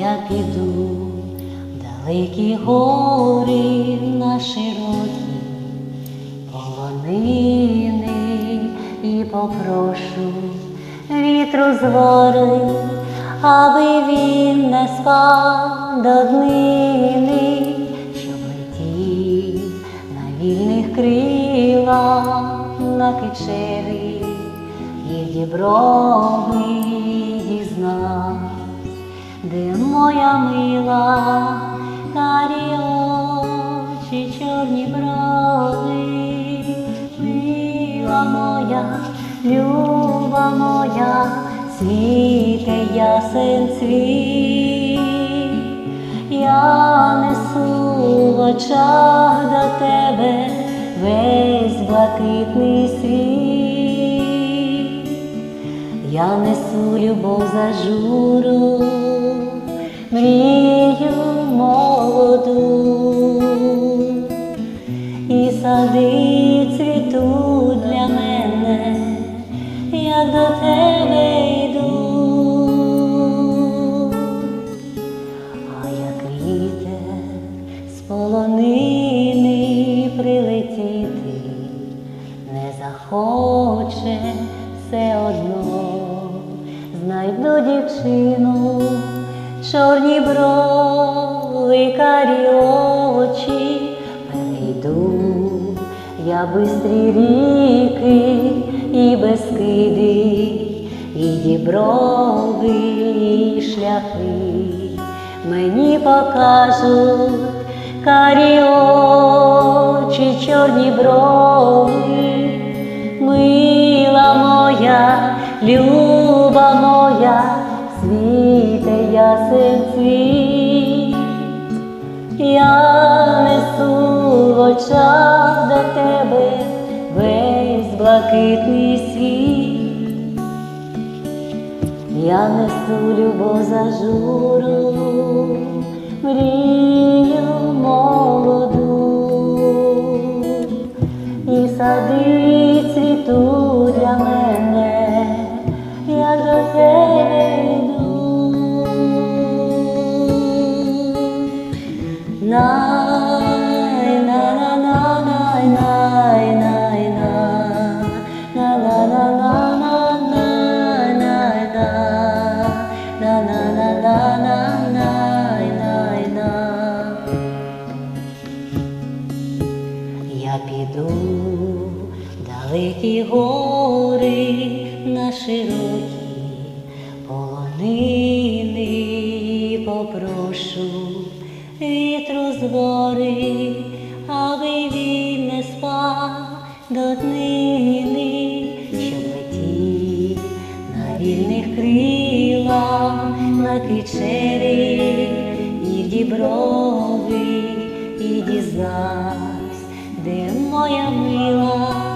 я піду. В далекі гори на широкі полонини і попрошу вітру з гори, аби він не спав до днини, щоб летів на вільних крилах на кичері і діброви брови, мила моя, люба моя, світе ясен світ, я несу в очах до тебе весь блакитний світ. Я несу любов за журу, вітер з полонини прилетіти. Не захоче все одно, знайду дівчину, чорні брови, карі очі, перейду я бистрі ріки і безкиди, і діброви, і шляхи мені покажуть карі очі, чорні брови, мила моя, люба моя, світе ясен світ, я несу в очах до тебе весь блакитний світ. Я несу любов за журу, мрію молоду, і сади гори на широкі полонини попрошу. Вітру з гори, аби він не спав до днини, щоб летів на вільних крилах, на кичері і в діброви, і дізнавсь, де моя мила,